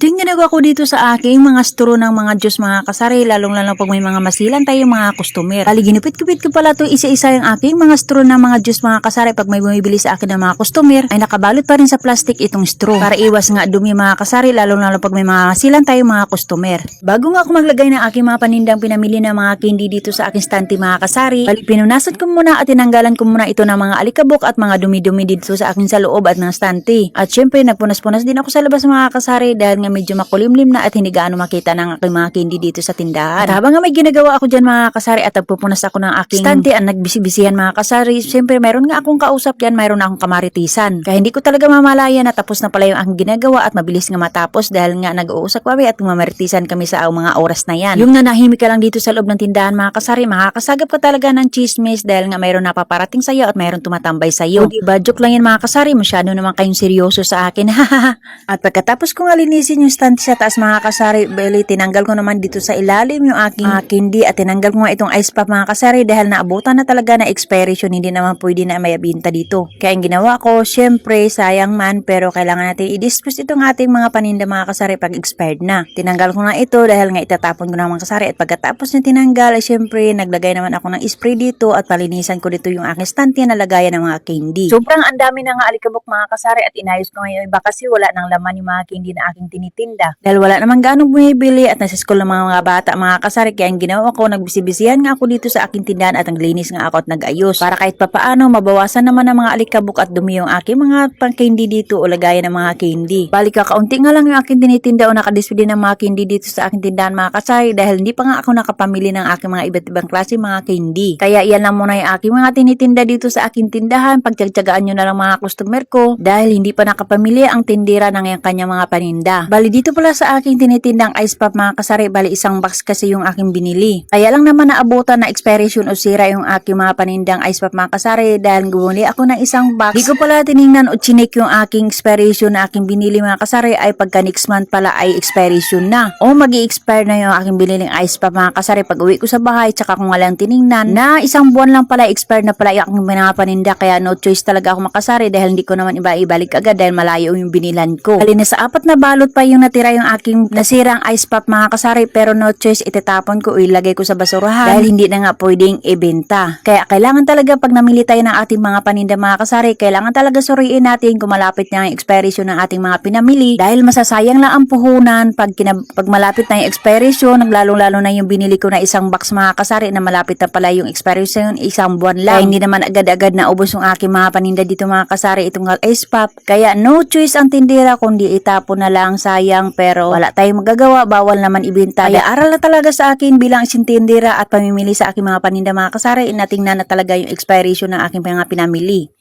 Ito yung ginagawa ko dito sa aking mga straw ng mga Diyos mga kasari, lalong lalo pag may mga masilan tayo mga customer. Bali, ginupit-gupit ko pala to isa-isa yung aking mga straw ng mga Diyos mga kasari pag may bumibili sa akin ng mga customer, ay nakabalot pa rin sa plastic itong straw para iwas nga dumi mga kasari, lalong lalo pag may mga masilan tayo mga customer. Bago nga ako maglagay ng aking mga panindang pinamili ng mga candy dito sa aking stante mga kasari, bali, pinunasan ko muna at tinanggalan ko muna ito ng mga alikabok at mga dumi-dumi dito sa akin sa loob at ng stante. At syempre, nagpunas-punas din ako sa labas mga kasari dahil nga medyo makulimlim na at hindi gaano makita ng aking mga candy dito sa tindahan. At habang nga may ginagawa ako dyan mga kasari at nagpupunas ako ng aking stante at nagbisibisihan mga kasari, syempre mayroon nga akong kausap yan, mayroon na akong kamaritisan. Kaya hindi ko talaga mamalaya na tapos na pala yung aking ginagawa at mabilis nga matapos dahil nga nag-uusap kami at mamaritisan kami sa mga oras na yan. Yung nanahimik ka lang dito sa loob ng tindahan mga kasari, makakasagap ka talaga ng chismis dahil nga mayroon na paparating sa'yo at mayroon tumatambay sa'yo. O diba, joke lang yan mga kasari, masyado naman kayong seryoso sa akin. at pagkatapos kong alinisin yung stand sa taas mga kasari, bali, tinanggal ko naman dito sa ilalim yung aking ah, candy at tinanggal ko nga itong ice pop mga kasari dahil naabutan na talaga na expiration, hindi naman pwede na mayabinta dito. Kaya ang ginawa ko, syempre, sayang man, pero kailangan natin i-dispose itong ating mga paninda mga kasari pag expired na. Tinanggal ko na ito dahil nga itatapon ko na mga kasari at pagkatapos na tinanggal, ay syempre, naglagay naman ako ng spray dito at palinisan ko dito yung aking stand na lagayan ng mga candy. Sobrang ang dami na nga alikabok mga kasari at inayos ko ngayon iba kasi wala nang laman yung mga candy na aking tinitinda. Dahil wala naman ganong bumibili at nasa school ng mga, mga bata mga kasari kaya ang ginawa ko, nagbisibisihan nga ako dito sa aking tindahan at naglinis nga ako at nag-ayos para kahit papaano mabawasan naman ang mga alikabok at dumi yung aking mga pang candy dito o lagayan ng mga candy. Balik kakaunti nga lang yung aking tinitinda o nakadisplay ng mga candy dito sa aking tindahan mga kasari dahil hindi pa nga ako nakapamili ng aking mga iba't ibang klase mga candy. Kaya yan lang muna yung aking mga tinitinda dito sa aking tindahan. Pagtiyagtyagaan nyo na lang mga customer ko dahil hindi pa nakapamili ang tindira ng yung kanyang mga paninda. Bali dito pala sa aking tinitindang ice pop mga kasari, bali isang box kasi yung aking binili. Kaya lang naman naabutan na expiration o sira yung aking mga panindang ice pop mga kasari dahil bumili ako ng isang box. Di ko pala tiningnan o chinik yung aking expiration na aking binili mga kasari ay pagka next month pala ay expiration na. O mag expire na yung aking biniling ice pop mga kasari pag uwi ko sa bahay tsaka kung walang tiningnan na isang buwan lang pala expired na pala yung aking mga paninda kaya no choice talaga ako makasari dahil hindi ko naman iba ibalik agad dahil malayo yung binilan ko. Bali na sa apat na balot pa yung natira yung aking nasirang ice pop mga kasari pero no choice itatapon ko ilagay ko sa basurahan dahil hindi na nga pwedeng ibenta. Kaya kailangan talaga pag namili tayo ng ating mga paninda mga kasari, kailangan talaga suriin natin kung malapit na yung expiration ng ating mga pinamili dahil masasayang lang ang puhunan pag, pag malapit na yung expiration, naglalong-lalo na yung binili ko na isang box mga kasari na malapit na pala yung expiration isang buwan lang. Kaya hindi naman agad-agad na ubos yung aking mga paninda dito mga kasari itong ice pop. Kaya no choice ang tindera kundi itapon na lang sayang pero wala tayong magagawa, bawal naman ibenta. Kaya aral na talaga sa akin bilang isang tindera at pamimili sa aking mga paninda mga kasari na tingnan na talaga yung expiration ng aking mga pinamili.